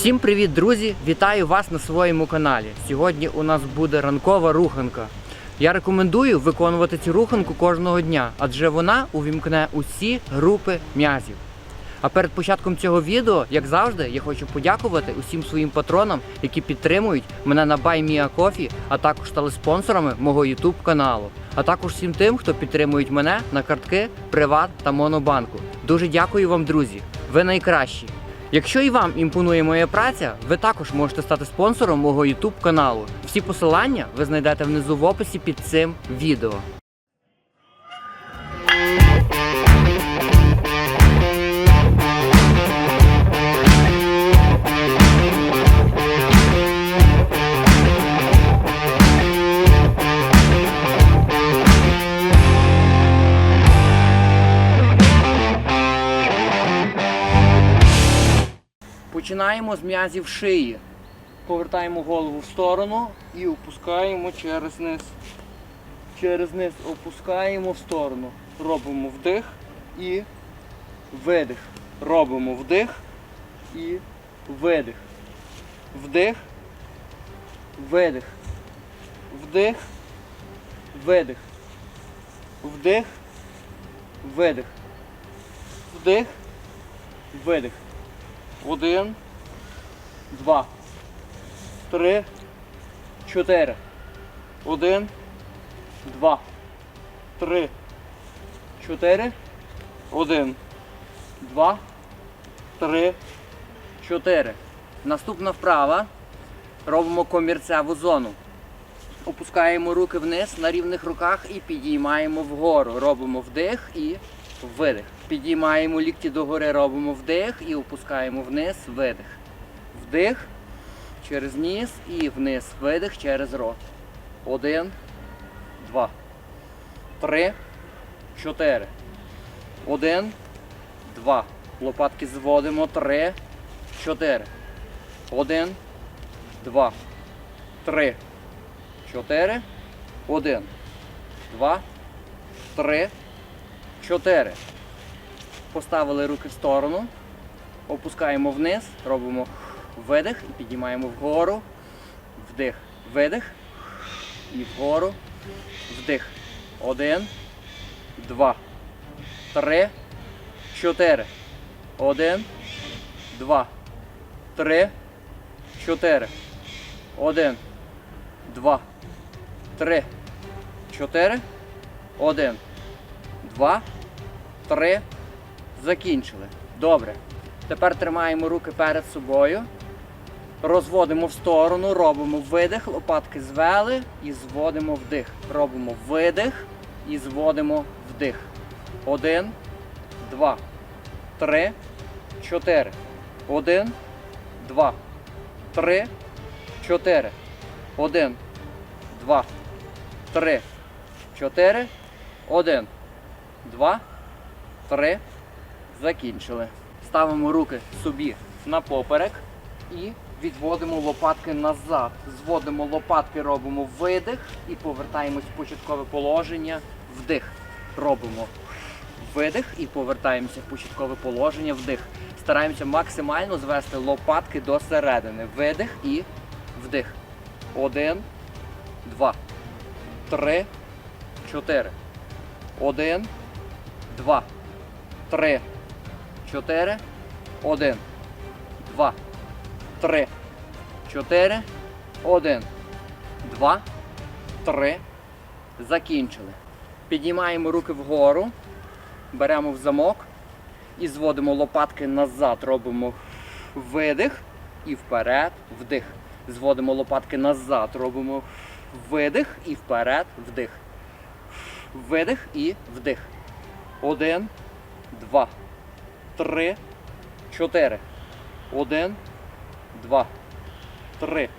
Всім привіт, друзі! Вітаю вас на своєму каналі. Сьогодні у нас буде ранкова руханка. Я рекомендую виконувати цю руханку кожного дня, адже вона увімкне усі групи м'язів. А перед початком цього відео, як завжди, я хочу подякувати усім своїм патронам, які підтримують мене на BuyMeACoffee, а також стали спонсорами мого YouTube каналу. А також всім тим, хто підтримують мене на картки Приват та Монобанку. Дуже дякую вам, друзі! Ви найкращі! Якщо і вам імпонує моя праця, ви також можете стати спонсором мого YouTube каналу. Всі посилання ви знайдете внизу в описі під цим відео. Починаємо з м'язів шиї. Повертаємо голову в сторону і опускаємо через низ. Через низ опускаємо в сторону. Робимо вдих і видих. Робимо вдих і видих. Вдих. Видих. Вдих. Видих. Вдих. Видих. Вдих. Видих. Один, два, три, чотири. Один, два, три, чотири. Один, два, три, чотири. Наступна вправа. Робимо комірцеву зону. Опускаємо руки вниз на рівних руках і підіймаємо вгору. Робимо вдих і видих. Підіймаємо лікті догори, робимо вдих і опускаємо вниз, видих. Вдих через ніс і вниз. Видих через рот. Один, два, три, чотири. Один, два. Лопатки зводимо. Три, чотири. Один, два, три, чотири. Один, два, три, чотири. Поставили руки в сторону, опускаємо вниз, робимо видих і підіймаємо вгору, вдих, видих і вгору, вдих. Один, два, три, чотири. Один, два, три, чотири. Один, два, три, чотири. Один, два, три. Закінчили. Добре. Тепер тримаємо руки перед собою. Розводимо в сторону, робимо видих, лопатки звели і зводимо вдих. Робимо видих і зводимо вдих. Один, два, три, чотири. Один, два, три, чотири. Один, два, три, чотири. Один, два, три. Закінчили. Ставимо руки собі на поперек і відводимо лопатки назад. Зводимо лопатки, робимо видих і повертаємось в початкове положення. Вдих. Робимо видих і повертаємося в початкове положення. Вдих. Стараємося максимально звести лопатки до середини. Видих і вдих. Один, два, три, чотири. Один, два, три. Чотири. Один. Два. Три. Чотири. Один. Два. Три. Закінчили. Піднімаємо руки вгору. Беремо в замок і зводимо лопатки назад. Робимо видих і вперед, вдих. Зводимо лопатки назад. Робимо видих і вперед, вдих. Видих і вдих. Один, два три, чотири. Один, два, три,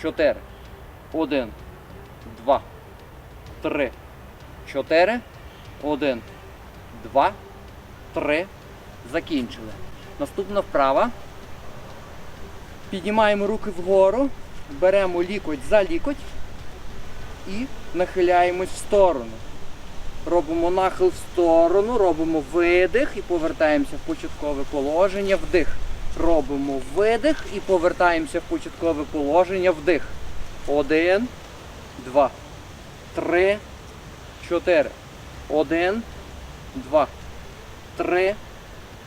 чотири. Один, два, три, чотири. Один, два, три. Закінчили. Наступна вправа. Піднімаємо руки вгору, беремо лікоть за лікоть і нахиляємось в сторону. Робимо нахил в сторону, робимо видих і повертаємося в початкове положення. Вдих. Робимо видих і повертаємося в початкове положення. Вдих. Один, два, три, чотири. Один, два, три,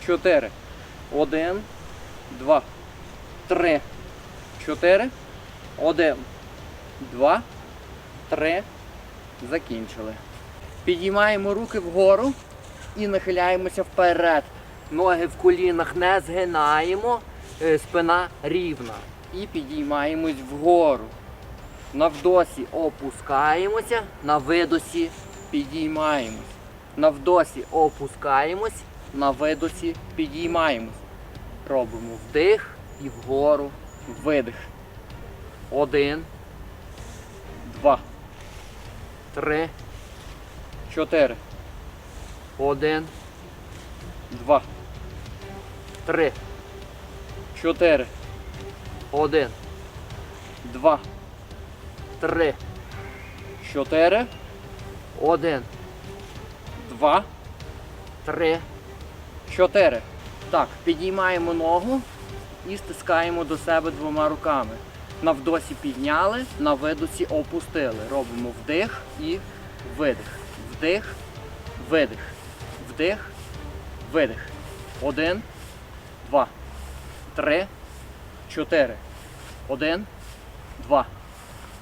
чотири. Один, два, три, чотири. Один, два, три. Закінчили. Підіймаємо руки вгору і нахиляємося вперед. Ноги в колінах не згинаємо, е, спина рівна. І підіймаємось вгору. На вдосі опускаємося, на видосі підіймаємось. На вдосі опускаємось, на видосі підіймаємось. Робимо вдих і вгору видих. Один, два, три, чотири. Один, два, три, чотири. Один, два, три, чотири. Один, два, три, чотири. Так, підіймаємо ногу і стискаємо до себе двома руками. На вдосі підняли, на видосі опустили. Робимо вдих і видих. Вдих, видих. Вдих, видих. Один, два, три, чотири. Один, два,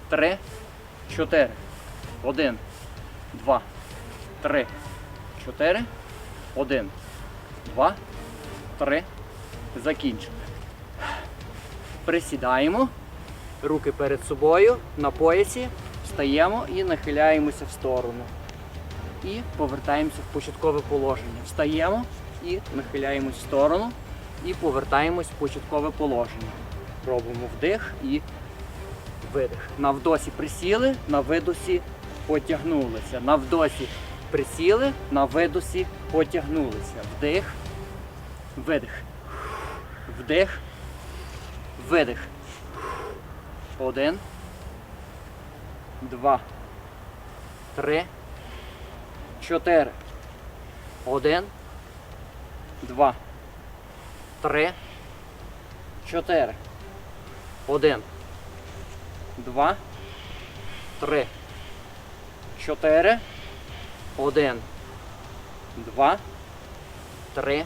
три, чотири. Один, два, три, чотири. Один, два, три. Закінчили. Присідаємо. Руки перед собою на поясі. Встаємо і нахиляємося в сторону. І повертаємося в початкове положення. Встаємо і нахиляємось в сторону. І повертаємось в початкове положення. Робимо вдих і видих. На вдосі присіли, на видосі потягнулися. На вдосі присіли, на видосі потягнулися. Вдих, видих. Вдих, видих. Один, два, три, чотири. Один, два, три, чотири. Один, два, три, чотири. Один, два, три,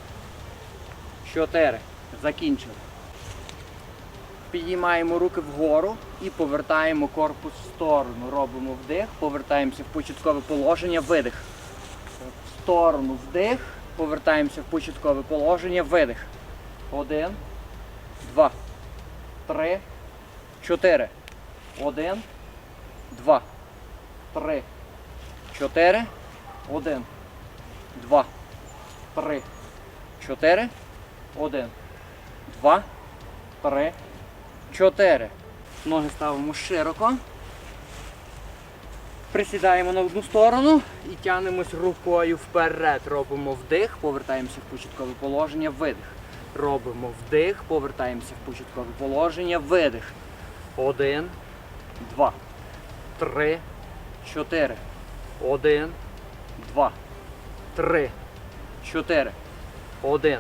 чотири. Закінчили. Підіймаємо руки вгору і повертаємо корпус в сторону. Робимо вдих, повертаємося в початкове положення, видих. В сторону вдих, повертаємося в початкове положення, видих. Один, два, три, чотири. Один, два, три, чотири. Один, два, три, чотири. Один, два, три, чотири. Ноги ставимо широко. Присідаємо на одну сторону і тягнемось рукою вперед. Робимо вдих, повертаємося в початкове положення, видих. Робимо вдих, повертаємося в початкове положення, видих. Один, два, три, чотири. Один, два, три, чотири. Один,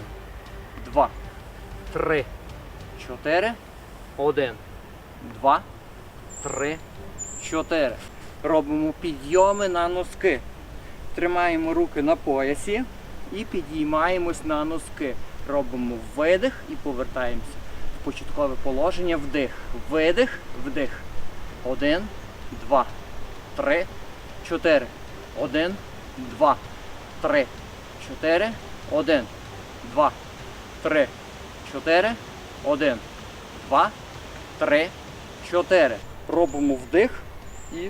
два, три, чотири. Один, два, три, чотири. Робимо підйоми на носки. Тримаємо руки на поясі і підіймаємось на носки. Робимо видих і повертаємося в початкове положення. Вдих. Видих, вдих. Один, два, три, чотири. Один, два, три, чотири. Один, два, три, чотири. Один, два, три, чотири. Робимо вдих і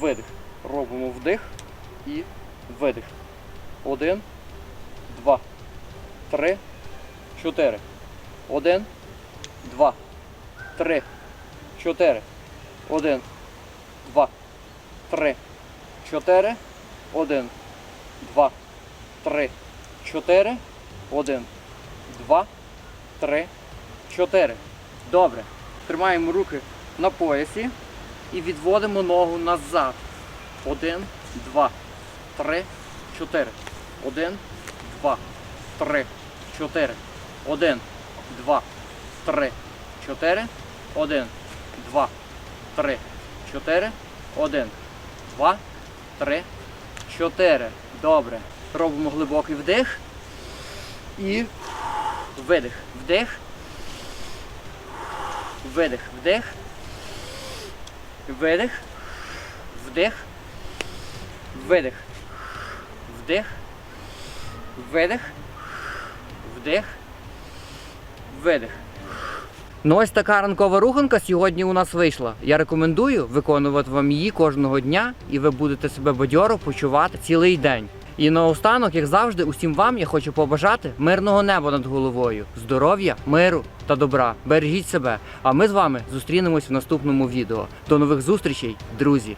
видих. Робимо вдих і видих. Один, два, три, чотири. Один, два, три, чотири. Один, два, три, чотири. Один, два, три, чотири. Один, два, три, чотири. Добре. Тримаємо руки на поясі і відводимо ногу назад. Один, два, три, чотири. Один, два, три, чотири. Один, два, три, чотири, один, два, три, чотири, один, два, три, чотири. Добре. Робимо глибокий вдих. І видих. Вдих. Видих. Вдих. Видих. Вдих. Видих. Вдих. Видих. Вдих. Видих. Ну ось така ранкова руханка сьогодні у нас вийшла. Я рекомендую виконувати вам її кожного дня, і ви будете себе бадьоро почувати цілий день. І наостанок, як завжди, усім вам я хочу побажати мирного неба над головою, здоров'я, миру та добра. Бережіть себе. А ми з вами зустрінемось в наступному відео. До нових зустрічей, друзі!